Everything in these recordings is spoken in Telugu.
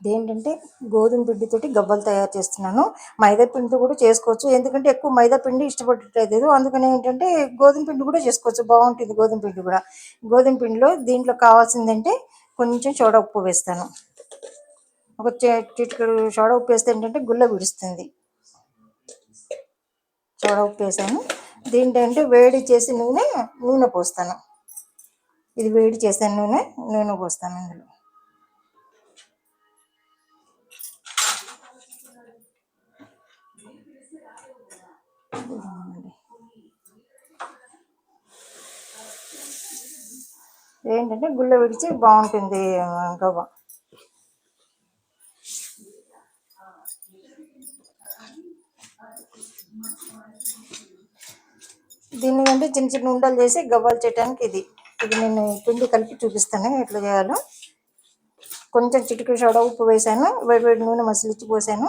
ఇదేంటంటే గోధుమ పిండితోటి గవ్వలు తయారు చేస్తున్నాను. మైదా పిండితో కూడా చేసుకోవచ్చు. ఎందుకంటే ఎక్కువ మైదా పిండి ఇష్టపడట్లేదు. అందుకని ఏంటంటే గోధుమ పిండి కూడా చేసుకోవచ్చు. బాగుంటుంది గోధుమ పిండి కూడా. గోధుమ పిండిలో దీంట్లో కావాల్సిందంటే కొంచెం చోడ ఉప్పు వేస్తాను. ఒక చిటికడు చోడ ఉప్పు వేస్తే ఏంటంటే గుల్ల విడుస్తుంది. చోడ ఉప్పు వేసాను. దీంట్లో అంటే వేడి చేసి నూనె నూనె పోస్తాను. ఇది వేడి చేసిన నూనె నూనె పోస్తాను అందులో ఏంటంటే గుళ్ళ విడిచి బాగుంటుంది గవ్వ. దీన్ని కంటే చిన్న చిన్న ఉండలు చేసి గవ్వలు చేయడానికి ఇది. ఇది నేను పిండి కలిపి చూపిస్తాను ఎట్లా చేయాలో. కొంచెం చిటికి సోడా ఉప్పు వేసాను వేడి వేడి నూనె మసిలిచ్చి పోసాను.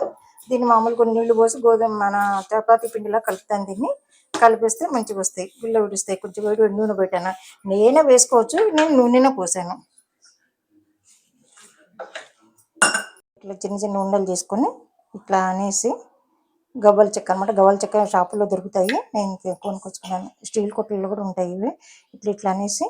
దీన్ని మామూలు కొన్ని నీళ్ళు పోసి గోధుమ మన చపాతి పిండిలా కలుపుతాను దీన్ని. కలిపేస్తే మంచిగా వస్తాయి. గుళ్ళ విడుస్తాయి. కొంచెం వేడి వేడి నూనె పెట్టాను. నేనే వేసుకోవచ్చు నేను నూనెనే పోసాను. ఇట్లా చిన్న చిన్న ఉండలు చేసుకొని ఇట్లా అనేసి గవ్వల చెక్క అనమాట గవ్వల చెక్క షాపులో దొరుకుతాయి. నేను కొనుకొచ్చుకున్నాను కొనుక్కొచ్చుకున్నాను. స్టీల్ కొట్లలో కూడా ఉంటాయి ఇవి. ఇట్లా ఇట్లా అనేసి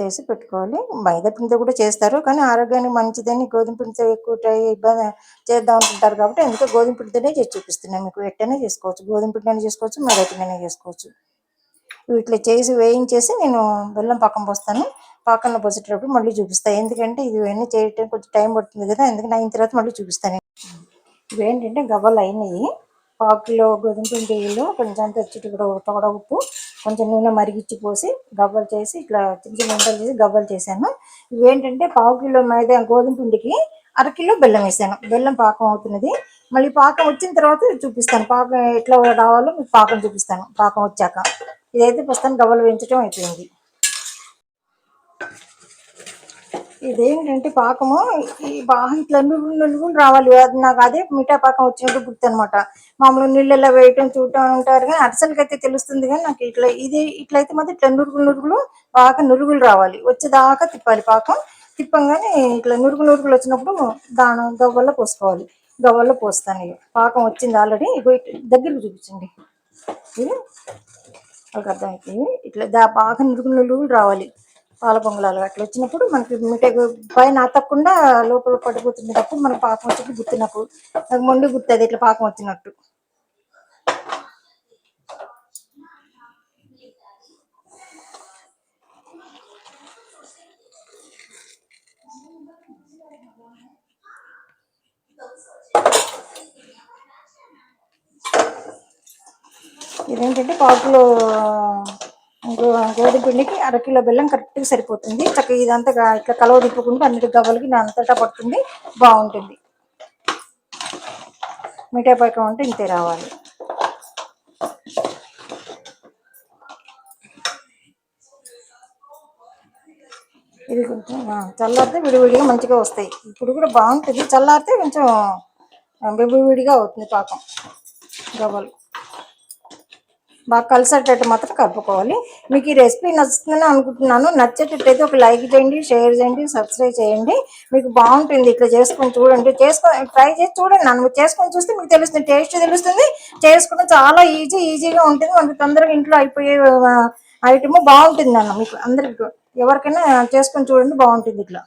చేసి పెట్టుకోవాలి. మైదా పిండితో కూడా చేస్తారు. కానీ ఆరోగ్యానికి మంచిదని గోధుమ పిండితో ఎక్కువ ట్రై ఇబ్బంది చేద్దాం అనుకుంటారు కాబట్టి అందుకే గోధుమ పిండితోనే చేసి చూపిస్తున్నాను. మీకు ఎట్టనే చేసుకోవచ్చు. గోధుమ పిండి చేసుకోవచ్చు మైదా చేసుకోవచ్చు. ఇవి ఇట్లా చేసి వేయించేసి నేను బెల్లం పక్కన పోస్తాను. పాకంలో పోసేటప్పుడు మళ్ళీ చూపిస్తాను ఎందుకంటే ఇది ఇవన్నీ చేయటం కొంచెం టైం పడుతుంది కదా ఎందుకంటే అయిన తర్వాత మళ్ళీ చూపిస్తాను. ఇవేంటంటే గవ్వలు అయినాయి. పాకులో గోధుమ పిండిలో కొంచెం అంత కూడా తోడ ఉప్పు కొంచెం నూనె మరిగిచ్చి పోసి గవ్వలు చేసి ఇట్లా చిన్న చిన్న వంటలు చేసి గవ్వలు చేశాను. ఇవేంటంటే పావు కిలో మైదా గోధుమ పిండికి అరకిలో బెల్లం వేసాను. బెల్లం పాకం అవుతున్నది. మళ్ళీ పాకం వచ్చిన తర్వాత చూపిస్తాను. పాకం ఎట్లా రావాలో మీకు పాకం చూపిస్తాను. పాకం వచ్చాక. ఇదైతే ప్రస్తుతం గవ్వలు వేయించడం అయిపోయింది. ఇదేంటంటే పాకము? ఈ బాగా ఇట్లా నురుగు నువ్వులు రావాలి అది నాకు అదే మిఠా పాకం వచ్చినట్టు గుర్తు అనమాట మామూలు నీళ్ళల్లో వేయటం చూడటం ఉంటారు కానీ అరిసెలకి అయితే తెలుస్తుంది కానీ నాకు ఇట్లా ఇది ఇట్లయితే మాత్రం ఇట్లా నురుగులు నురుగులు బాగా నురుగులు రావాలి. వచ్చేదాకా తిప్పాలి పాకం. తిప్పంగానే ఇట్లా నురుగు నురుగులు వచ్చినప్పుడు దాని గవ్వల్లో పోసుకోవాలి. గవ్వల్లో పోస్తాను ఇక పాకం వచ్చింది ఆల్రెడీ. ఇగో దగ్గరకు చూపించండి. ఇది వాళ్ళకి అర్థమవుతుంది ఇట్లా దా బాగా నురుగు నురుగులు రావాలి. పాల పొంగలాలు అట్లా వచ్చినప్పుడు మనకి మిఠాయి పైన అతకుండా లోపల పడిపోతున్నప్పుడు మనకు పాకం వచ్చి గుర్తున్నప్పుడు నాకు మొండి గుర్తుంది ఇట్లా పాకం వచ్చినట్టు. ఇదేంటంటే పావు గో- గోధుమ పిండికి అరకిలో బెల్లం కరెక్ట్గా సరిపోతుంది. చక్కగా ఇదంతా ఇట్లా కలవ తిప్పుకుంటూ అన్నిటి గవ్వలకి అంతటా పడుతుంది. బాగుంటుంది. మిఠాయి పాకం అంటే ఇంతే రావాలి. ఇది కొంచెం చల్లారితే విడివిడిగా మంచిగా వస్తాయి. ఇప్పుడు కూడా బాగుంటుంది. చల్లారితే కొంచెం విడివిడిగా అవుతుంది పాకం. గవ్వలు. బాగా కలిసేటట్టు మాత్రం కలుపుకోవాలి. మీకు ఈ రెసిపీ నచ్చుతుందని అనుకుంటున్నాను. నచ్చేటట్టయితే ఒక లైక్ చేయండి షేర్ చేయండి సబ్స్క్రైబ్ చేయండి. మీకు బాగుంటుంది ఇట్లా చేసుకొని చూడండి. చేసుకొని ట్రై చేసి చూడండి. నన్ను చేసుకొని చూస్తే మీకు తెలుస్తుంది టేస్ట్ తెలుస్తుంది. చేసుకుంటే చాలా ఈజీ ఈజీగా ఉంటుంది. మనకి తొందరగా ఇంట్లో అయిపోయే ఐటమ్ బాగుంటుంది అన్న మీకు అందరికి ఎవరికైనా చేసుకొని చూడండి బాగుంటుంది ఇట్లా.